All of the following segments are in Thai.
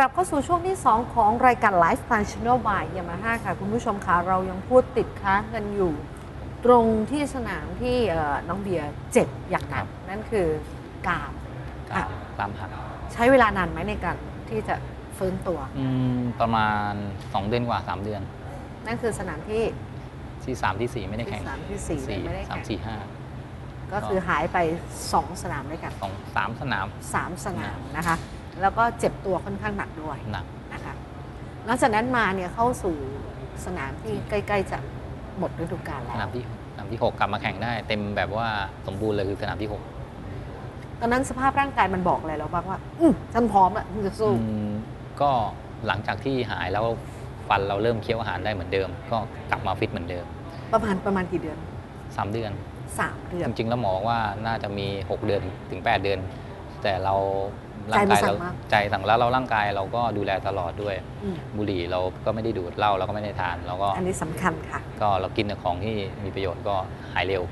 ลับเข้าสู่ช่วงที่ 2 ของรายการ Lifestyle Channel by Yamaha ค่ะ คุณผู้ชมคะเรายังพูดติดค้างกันอยู่ ตรงที่สนามที่เอ่อน้องเบียร์เจ็บอย่างหนักนั่นคือกรามกล้ามกล้ามหักใช้เวลานานไหมในการที่จะฟื้นตัวอืมประมาณ 2 เดือนกว่า 3 เดือน นั่นคือสนามที่ที่ 3 ที่ 4 ไม่ได้ที่แข่งสามที่สี่สี่ไม่ได้สามแข่งสี่ห้าก็คือหายไป 2 สนามด้วยกันสองสามสนาม 3 สนามนะคะ แล้วก็เจ็บตัวค่อนข้างหนักด้วยหนักนะคะหลังจากนั้นมาเนี่ยเข้าสู่สนามที่ใกล้ ๆ จะหมดฤดูกาลสแล้วนามที่สนามที่ 6 กลับมาแข่งได้ เต็มแบบว่าสมบูรณ์เลยคือสนามที่ตอนนั้นสภาพร่างกายมันบอกอะไรเราบ้างว่า อืมฉันพร้อมแล้วที่จะ6สู้อืมก็หลังจากที่หายแล้วฟันเราเริ่มเคี้ยวอาหารได้เหมือนเดิม ก็กลับมาฟิตเหมือนเดิม ประมาณประมาณกี่เดือน 3 เดือนสามเดือน จริงๆ แล้วหมอว่าน่าจะมี 6 เดือนถึง 8 เดือน แต่เราร่างใจมันกายสั่เรางมากใจสั่งแล้วเราร่างกายเราก็ดูแลตลอดด้วยอืมบุหรี่เราก็ไม่ได้ดูดเหล้าเราก็ไม่ได้ทานเราก็อันนี้สำคัญค่ะ ก็เรากินแต่ของที่มีประโยชน์ก็หายเร็ว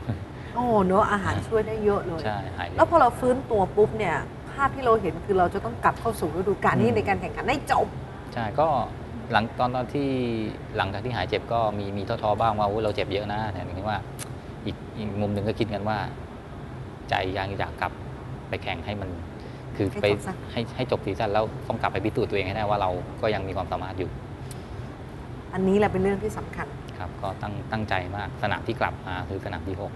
โอ้เนอะอาหารช่วยได้เยอะเลยใช่หายเร็แล้ววพอเราฟื้นตัวปุ๊บเนี่ยภาพที่เราเห็นคือเราจะต้องกลับเข้าสู่ฤดูกาลนี้อืมในการแข่งขันได้จบใช่ก็หลังตอนตอนที่หลังจากที่หายเจ็บก็มีมีท้อๆบ้างว่าอุ๊ยเราเจ็บเยอะนะแต่ถึงว่าอีกอีกมุมหนึ่งก็คิดกันว่า ใจยังอยากกลับ ไปแข่งให้มันคือให้ไปจบซะให้ให้จบซีซั่นแล้วต้องกลับไปพิสูจน์ตัวเองให้ได้ว่าเราก็ยังมีความสามารถอยู่ อันนี้แหละเป็นเรื่องที่สำคัญครับก็ตั้งตั้งใจมากสนามที่กลับมาคือสนามที่หก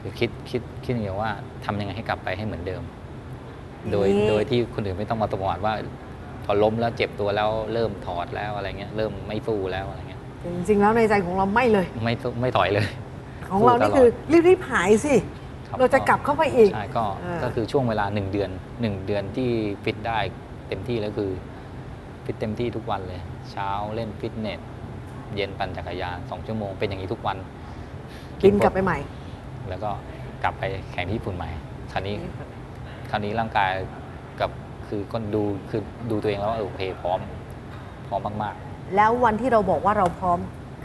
คือคิดคิดคิดอย่างเดียวว่าทำยังไงให้กลับไปให้เหมือนเดิม โดยนี่โดยที่คนอื่นไม่ต้องมาตประวัติว่าพอล้มแล้วเจ็บตัวแล้วเริ่มถอดแล้วอะไรเงี้ยเริ่มไม่สู้แล้วอะไรเงี้ยจริงๆแล้วในใจของเราไม่เลย ไม่สู้ไม่ถอยเลย ของเรานี่คือรีบๆหายสิ คบเราจะกลับเข้าไปอีก ใช่ก็อ่า ก็คือช่วงเวลาหนึ่งเดือนหนึ่งเดือนที่ฟิตได้เต็มที่แล้วคือฟิตเต็มที่ทุกวันเลย เช้าเล่นฟิตเนสเย็นปั่นจักรยานสองชั่วโมงเป็นอย่างนี้ทุกวันบินกลับไปใหม่แล้วก็กลับไปแข่งที่ญี่ปุ่นใหม่คราวนี้ คราวนี้ร่างกายกับคือก็ดูคือดูตัวเองแล้วว่าเออโอเคพร้อม พร้อมมากแล้ววันที่เราบอกว่าเราพร้อม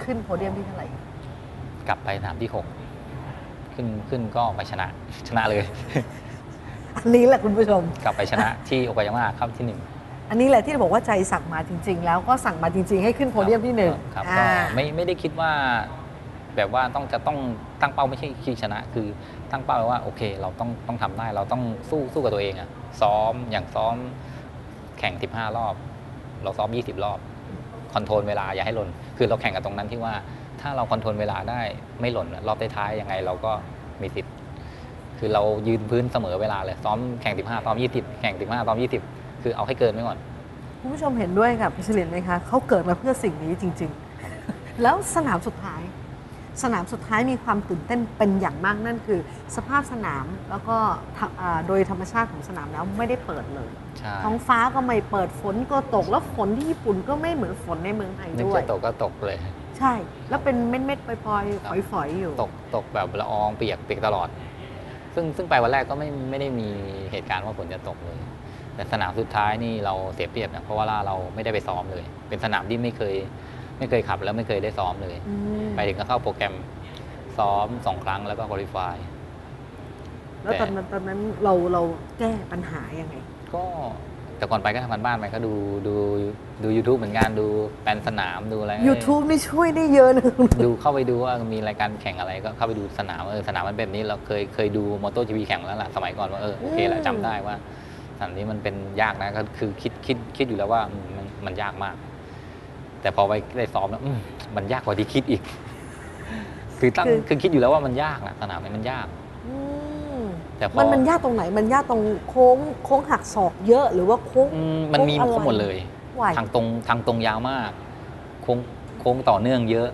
ขึ้นโพเดียมที่เท่าไหร่ ๆ กลับไปสนามที่6 ขึ้นขึ้นก็ไปชนะชนะเลย อันนี้แหละคุณผู้ชม กลับไปชนะที่โอกายาม่าครับที่หนึ่งอันนี้แหละที่บอกว่าใจสั่งมาจริง ๆ แล้วก็สั่งมาจริง ๆ ให้ขึ้นโพเดียมที่หนึ่งครับอ่าก็ไม่ไม่ได้คิดว่า แบบว่าต้องจะต้องตั้งเป้าไม่ใช่คิดชนะ คือตั้งเป้าไว้ว่าโอเค เราต้องต้องทำได้เราต้องสู้สู้กับตัวเองอะซ้อมอย่างซ้อมแข่ง 15 รอบ เราซ้อม 20 รอบคอนโทรลเวลาอย่าให้หล่นคือเราแข่งกับตรงนั้นที่ว่า ถ้าเราคอนโทรลเวลาได้ไม่หล่นอะรอบท้ายๆยังไงเราก็มีสิทธิ์คือเรายืนพื้นเสมอเวลาเลยซ้อมแข่ง 15ซ้อม 20 แข่ง 15ซ้อม 20 คือเอาให้เกินไว้ก่อนคุณผู้ชมเห็นด้วยกับพิชลินไหมคะเขาเกิดมาเพื่อสิ่งนี้จริง ๆ แล้วสนามสุดท้าย สนามสุดท้ายมีความตื่นเต้นเป็นอย่างมากนั่นคือ สภาพสนามแล้วก็ทะอ่าโดยธรรมชาติของสนามแล้วไม่ได้เปิดเลยใช่ท้องฟ้าก็ไม่เปิดฝนก็ตกแล้วฝนที่ญี่ปุ่นก็ไม่เหมือนฝนในเมืองไทยนึกด้วยจะตกก็ตกเลย ใช่ แล้วเป็นเม็ดๆปล่อยๆฝอยๆอยู่ ตกตกแบบละอองเปียกเปียกตลอด ซึ่งซึ่งไปวันแรกก็ไม่ไม่ได้มีเหตุการณ์ว่าฝนจะตกเลย แต่สนามสุดท้ายนี่เราเสียเปรียบนะเพราะว่าเราไม่ได้ไปซ้อมเลย เป็นสนามที่ไม่เคย ไม่เคยขับแล้วไม่เคยได้ซ้อมเลยอืมไปถึงก็เข้าโปรแกรมซ้อมสองครั้งแล้วก็คุริฟายแล้วตอนนั้นตอนนั้นเราเราแก้ปัญหายังไง ก็ แต่ก่อนไปก็ทำกันบ้านไปก็ดูดูดู YouTube เหมือนกันดูแปลนสนามดูอะไร YouTube นี่ช่วยได้เยอะนะดูเข้าไปดูว่ามีรายการแข่งอะไรก็เข้าไปดูสนามเออสนามมันเป็นแบบนี้เราเคยเคยดูมอเตอร์จีพีแข่งแล้วล่ะสมัยก่อนว่าเออโอเคแหละอืมจำได้ว่าสนามนี้มันเป็นยากนะก็คือคิดคิดคิดอยู่แล้วว่าอืมมันมันยากมาก แต่พอไปได้ซ้อมแล้วอืมมันยากกว่าที่คิดอีก คือตั้งคือคิดอยู่แล้วว่ามันยากนะสนามนี้มันยากอืม แต่พอมันมันยากตรงไหนมันยากตรงโค้งโค้งหักศอกเยอะหรือว่าโค้งอืมมันมีโค้งอะไรครบหมดเลยไหวทางตรงทางตรงยาวมาก โค้งโค้งต่อเนื่องเยอะ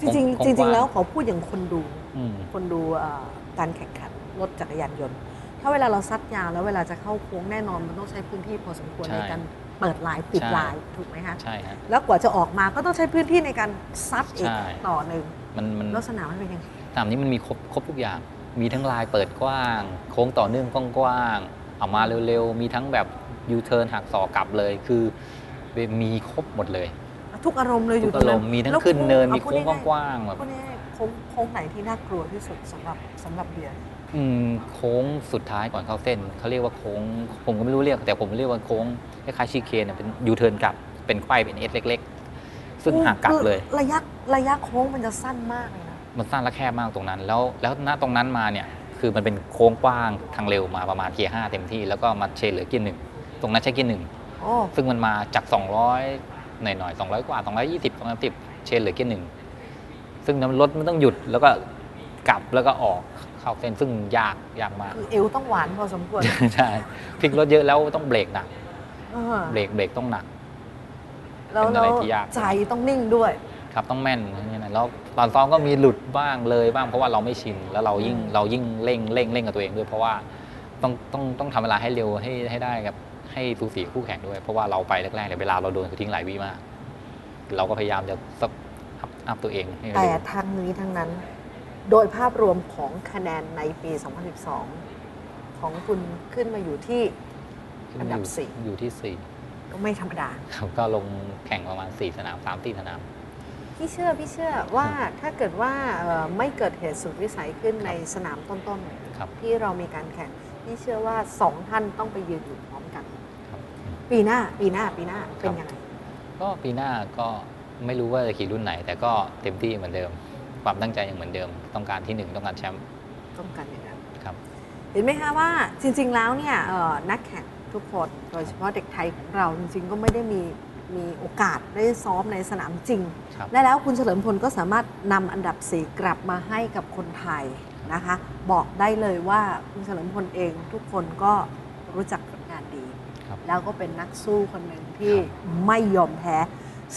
จริงโค้ๆจงริงๆกว้างแล้วขอพูดอย่างคนดูอืมคนดูเอ่อการแข่งขันรถจักรยานยนต์ ถ้าเวลาเราซัดยาวแล้วเวลาจะเข้าโค้งแน่นอนมันต้องใช้พื้นที่พอสมควรใช่ในการเปิดลายปิดใช่ลายถูกไหมคะใช่ฮะแล้วกว่าจะออกมาก็ต้องใช้พื้นที่ในการซัดอีกใช่ต่อหนึ่งมันมันแล้วสนามมันเป็นยังไงสนามนี้มันมีครบครบทุกอย่าง มีทั้งลายเปิดกว้าง โค้งต่อเนื่องกว้างๆเอามาเร็วๆ มีทั้งแบบยูเทิร์นหักศอกกลับเลย คือมีครบหมดเลย ทุกอารมณ์เลยอทุยู่กตรอางรนั้นมณ์มีทั้งแล้วขึ้นเนินอามีพูดโค้งง่ายๆกว้างๆแบบพูดง่ายโค้งโค้งไหนที่น่ากลัวที่สุดสำหรับสำหรับเบียร์อืมโค้งสุดท้ายก่อนเข้าเส้นเขาเรียกว่าโค้งผมก็ไม่รู้เรียก แต่ผมเรียกว่าโค้งคล้ายๆชีเคนอะเป็นยูเทิร์นกลับเป็นไขว้เป็นเอสเล็ก ๆ ซึ่งหักกลับเลยคือระยะระยะโค้งมันจะสั้นมากเลยนะ มันสั้นและแคบมากตรงนั้น แล้วแล้วณตรงนั้นมาเนี่ยคือมันเป็นโค้งกว้างทางเร็วมาประมาณเกียร์ห้าเต็มที่แล้วก็มาเชนเหลือเกียร์หนึ่งตรงนั้นใช้เกียร์หนึ่งโอ้ซึ่งมันมาจาก 200 หน่อยๆ200 กว่า 220 230 เชนเหลือเกียร์หนึ่งซึ่งน้ำรถมันต้องหยุดแล้วก็กลับแล้วก็ออกเข้าเส้นซึ่งยากยากมาก คือเอวต้องหวานพอสมควรใช่พลิกรถเยอะแล้วต้องเบรกหนักเออเบรกเบรกต้องหนักแล้วเป็นอะไรแล้วที่ยากใจต้องนิ่งด้วย ครับต้องแม่นนี่นะแล้วตอนซ้อมก็มีหลุดบ้างเลยบ้างเพราะว่าเราไม่ชินแล้วเรายิ่งเรายิ่งเร่งเร่งเร่งกับตัวเองด้วย เพราะว่าต้องต้องต้องทำเวลาให้เร็วให้ให้ได้ครับให้สูสีคู่แข่งด้วย เพราะว่าเราไปแรกๆเนี่ยเวลาเราโดนเขาทิ้งหลายวิมาก เราก็พยายามจะสักอัพอัพตัวเองให้แต่เร็วทางนี้ทั้งนั้น โดยภาพรวมของคะแนนในปี 2012 ของคุณขึ้นมาอยู่ที่อันดับอยู่สี่อยู่ที่สี่ก็ไม่ธรรมดาครับก็ลงแข่งประมาณสี่สนามสามสี่สนาม พี่เชื่อพี่เชื่อว่าถ้าเกิดว่าเอ่อไม่เกิดเหตุสุดวิสัยขึ้นในสนามต้นครับๆที่เรามีการแข่งพี่เชื่อว่าสองท่านต้องไปยืนอยู่พร้อมกันครับปีหน้าปีหน้าปีหน้าเป็นครับยังไงก็ปีหน้าก็ไม่รู้ว่าจะขี่รุ่นไหน แต่ก็เต็มที่เหมือนเดิม ความตั้งใจยังเหมือนเดิม ต้องการที่หนึ่งต้องการแชมป์ต้องการอย่างนั้นครับเห็นไหมคะว่าจริง ๆ แล้วเนี่ยเอ่อนักแข่งทุกคนโดยเฉพาะเด็กไทยของเราจริง ๆ ก็ไม่ได้มี มีโอกาสได้ซ้อมในสนามจริงครับและแล้วคุณเฉลิมพลก็สามารถนำอันดับสีกลับมาให้กับคนไทยนะคะ บอกได้เลยว่าคุณเฉลิมพลเองทุกคนก็รู้จักผลงานดีครับแล้วก็เป็นนักสู้คนหนึ่งที่ครับไม่ยอมแพ้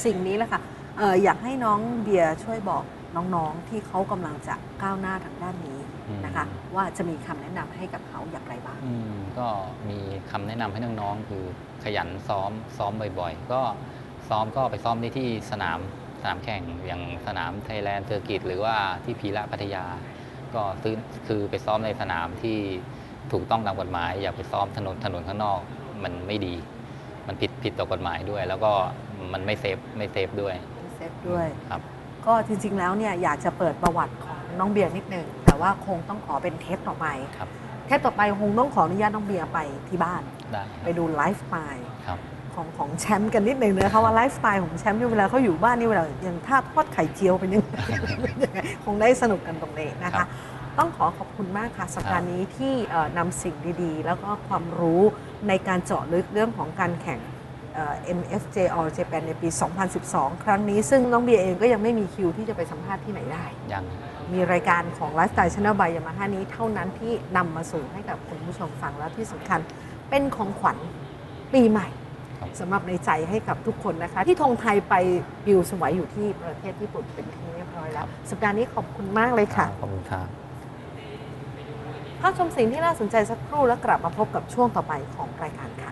สิ่งนี้แหละค่ะเอ่ออยากให้น้องเบียร์ช่วยบอกน้องๆที่เขากำลังจะก้าวหน้าทางด้านนี้ นะคะ ว่าจะมีคำแนะนำให้กับเขาอย่างไรบ้างอืมก็มีคำแนะนำให้น้องๆคือขยันซ้อมซ้อมบ่อยๆ ก็ซ้อมก็ไปซ้อมได้ที่สนามสนามแข่งอย่างสนามไทยแลนด์เซอร์กิตหรือว่าที่พีระพัทยา ก็ซื้อคือไปซ้อมในสนามที่ถูกต้องตามกฎหมายอย่าไปซ้อมถนนถนนข้างนอกมันไม่ดี มันผิดผิดต่อกฎหมายด้วย แล้วก็มันไม่เซฟไม่เซฟด้วยเซฟด้วยครับก็จริงๆแล้วเนี่ยอยากจะเปิดประวัติของ น้องเบียร์นิดนึงแต่ว่าคงต้องขอเป็นเทปต่อไป ครับเทปต่อไปคงต้องขออนุญาตน้องเบียร์ไปที่บ้าน ได้ไปดูไลฟ์สไตล์ครับของของแชมป์กันนิดนึงนะคะว่าไลฟ์สไตล์ของแชมป์เนี่ยเวลาเขาอยู่บ้านนี่เวลาอย่างท่าทอดไข่เจียวเป็นยังไงยังไงคงได้สนุกกันตรงนี้นะครัคะบต้องขอขอบคุณมากค่ะสัปดาห์นี้ที่เอ่อนำสิ่งดีๆ แล้วก็ความรู้ในการเจาะลึกเรื่องของการแข่งเอ่อ MFJ All Japan ในปี 2012 ครั้งนี้ ซึ่งน้องเบียร์เองก็ยังไม่มีคิวที่จะไปสัมภาษณ์ที่ไหนได้ ยัง มีรายการของ Lifestyle Channel by Yamaha นี้เท่านั้นที่นำมาสู่ให้กับคุณผู้ชมฟังแล้วที่สำคัญเป็นของขวัญปีใหม่ครับสำหรับในใจให้กับทุกคนนะคะ ที่ธงไทยไปปิวสวัยอยู่ที่ประเทศญี่ปุ่นเป็นที่เรียบร้อยแล้ว สัปดาห์นี้ขอบคุณมากเลยค่ะ ขอบคุณครับภาพชมสิ่งที่น่าสนใจสักครู่แล้วกลับมาพบกับช่วงต่อไปของรายการค่ะ